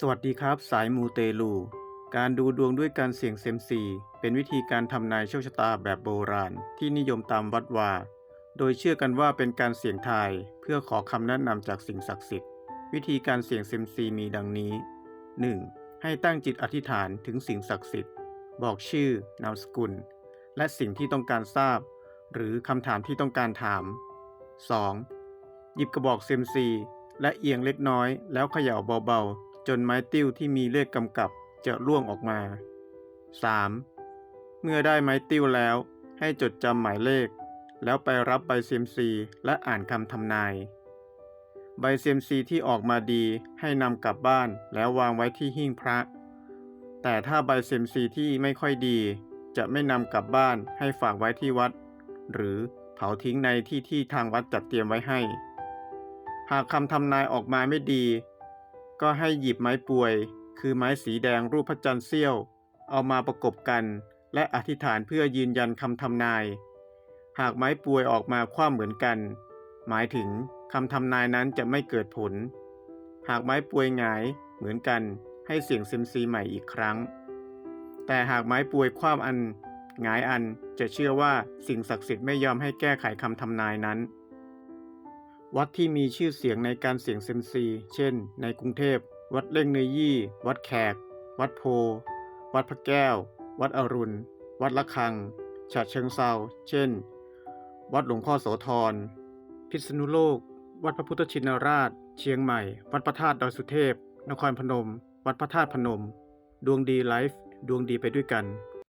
สวัสดีครับ สายมูเตลู การดูดวงด้วยการเสี่ยงเซมซี เป็นวิธีการทำนายโชคชะตาแบบโบราณ ที่นิยมตามวัดวา โดยเชื่อกันว่าเป็นการเสี่ยงทายเพื่อขอคำแนะนำจากสิ่งศักดิ์สิทธิ์ วิธีการเสี่ยงเซมซีมีดังนี้ 1. ให้ตั้งจิตอธิษฐานถึงสิ่งศักดิ์สิทธิ์ บอกชื่อนามสกุล และสิ่งที่ต้องการทราบ หรือคำถามที่ต้องการถาม 2. หยิบกระบอกเซมซีและเอียงเล็กน้อยแล้วเขย่าเบา จนไม้ติ้วที่มีเลขกำกับจะร่วงออกมา 3. เมื่อได้ไม้ติ้วแล้ว ให้จดจำหมายเลข แล้วไปรับใบเซยมซีและอ่านคำทำนาย ใบเซยมซีที่ออกมาดีให้นำกลับบ้านแล้ววางไว้ที่หิ้งพระ แต่ถ้าใบเซยมซีที่ไม่ค่อยดี จะไม่นำกลับบ้านให้ฝากไว้ที่วัด หรือเผาทิ้งในที่ที่ทางวัดจัดเตรียมไว้ให้ หากคำทำนายออกมาไม่ดี ก็ให้หยิบไม้ป่วย คือไม้สีแดงรูปพระจันทร์เสี้ยว เอามาประกบกัน และอธิษฐานเพื่อยืนยันคำทำนาย หากไม้ป่วยออกมาคว่ำเหมือนกัน หมายถึงคำทำนายนั้นจะไม่เกิดผล หากไม้ป่วยหงายเหมือนกัน ให้เสี่ยงเซมซีใหม่อีกครั้ง แต่หากไม้ป่วยคว่ำอันหงายอันจะเชื่อว่าสิ่งศักดิ์สิทธิ์ไม่ยอมให้แก้ไขคำทำนายนั้น วัดที่มีชื่อเสียงในการเสี่ยงเซมซี เช่น ในกรุงเทพ วัดเล่งเนยยี่ วัดแขก วัดโพ วัดพระแก้ว วัดอรุณ วัดละคัง ฉะเชิงเซา เช่น วัดหลวงพ่อโสธร พิษณุโลก วัดพระพุทธชินราช เชียงใหม่ วัดพระธาตุดอยสุเทพ นครพนม วัดพระธาตุพนม ดวงดีไลฟ์ ดวงดีไปด้วยกัน